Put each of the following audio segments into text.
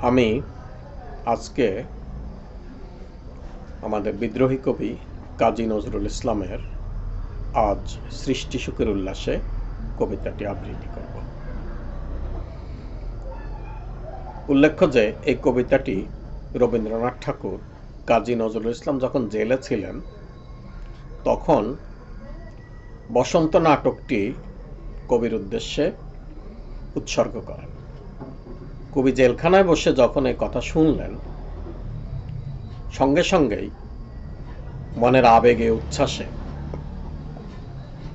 আমি আজকে আমাদের বিদ্রোহী কবি কাজী নজরুল ইসলামের আজ সৃষ্টি সুখের উল্লাসে কবিতাটি আবৃত্তি করব। উল্লেখ্য যে এই কবিতাটি রবীন্দ্রনাথ ঠাকুর, কাজী নজরুল ইসলাম যখন জেলে ছিলেন, তখন বসন্ত নাটকটি কবির উদ্দেশ্যে উৎসর্গ করেন। কবি জেলখানায় বসে যখন এই কথা শুনলেন, সঙ্গে সঙ্গেই মনের আবেগে, উচ্ছ্বাসে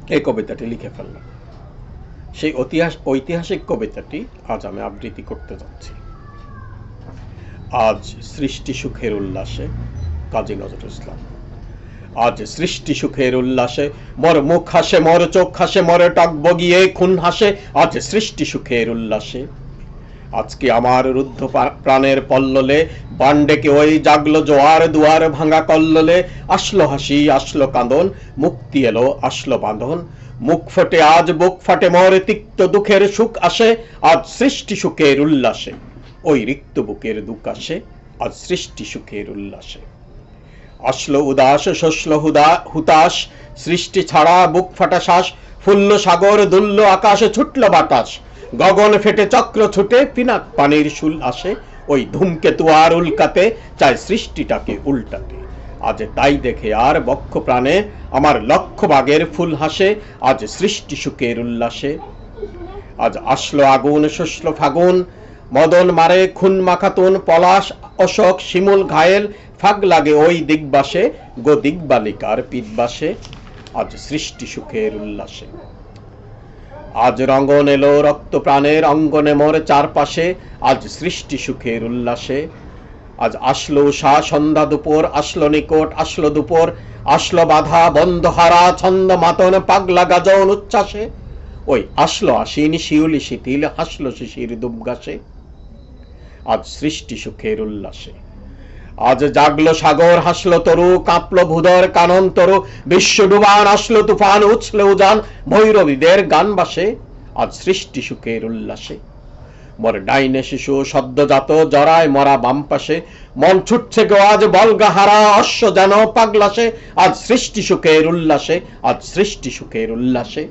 এই কবিতাটি লিখে ফেললেন সেই ঐতিহাস, ঐতিহাসিক কবিতাটি আজ আমি আবৃত্তি করতে যাচ্ছি। আজ সৃষ্টি সুখের উল্লাসে কাজী নজরুল ইসলাম। আজ সৃষ্টি সুখের উল্লাসে মর মুখ হাসে, মর চোখ হাসে, মরে টক বগিয়ে খুন হাসে। আজ সৃষ্টি সুখের উল্লাসে আজকে আমার রুদ্ধ প্রাণের পল্ললে, বান্ডেকে ওই জাগলো জোয়ার, দুয়ার ভাঙা কল্ললে। আসলো হাসি, আসলো কাঁদন, মুক্তি এলো, আসলো বাঁধন। মুখ ফটে, আজ বুক ফাটে, মর তিক্ত দুঃখের সুখ আসে, আজ সৃষ্টি সুখের উল্লাসে। ওই রিক্ত বুকের দুঃখ আসে, আজ সৃষ্টি সুখের উল্লাসে। আসলো উদাস শস্ল হুদা হুতাশ, সৃষ্টি ছাড়া বুক ফাটা শ্বাস, ফুল্ল সাগর, দুল্ল আকাশে, ছুটল বাতাস। গগন ফেটে চক্র ছুটে, পিনাক পানির শুল আসে। ওই ধূমকেতু আর উল্কাতে চায় সৃষ্টিটাকে উল্টাতে। আজ তাই দেখে আর বক্ষ প্রাণে, আমার লক্ষ বাগের ফুল হাসে, আজ সৃষ্টি সুখের উল্লাসে। আজ আসলো আগুন শস্ল ফাগুন, মদন মারে, খুন মাখাতুন, পলাশ, অশোক, শিমুল, ঘায়েল ফাগ লাগে ওই দিগবাসে, গো দিগবালিকার পিতবাসে। আজ সৃষ্টি সুখের উল্লাসে। আজ রঙ্গন এলো রক্ত প্রাণের অঙ্গনে মোর চারপাশে, আজ সৃষ্টি সুখের উল্লাসে। আজ আসলো উষা, সন্ধ্যা দুপুর, আসলো নিকট, আসলো দুপুর, আসলো বাধা বন্ধ হারা ছন্দ মাতন, পাগলা গাজন উচ্ছ্বাসে। ওই আসলো আশিনি শিউলি শিথিল, হাসলো শিশির দুবগাসে আজ সৃষ্টি সুখের উল্লাসে। আজ জাগলো সাগর, হাসলো তরু, কাঁপলো ভূদর কানন তরু, বিশ্ব ডুবান, আসলো তুফান, উছলে উজান, ভৈরবীদের গান বাসে, আজ সৃষ্টি সুখের উল্লাসে। মোর ডাইনে শিশু সদ্যজাত জরায় মরা বাম পাশে, মন ছুটছে গো আজ বলগা হারা অশ্ব যেন পাগলাসে আজ সৃষ্টি সুখের উল্লাসে, আজ সৃষ্টি সুখের উল্লাসে।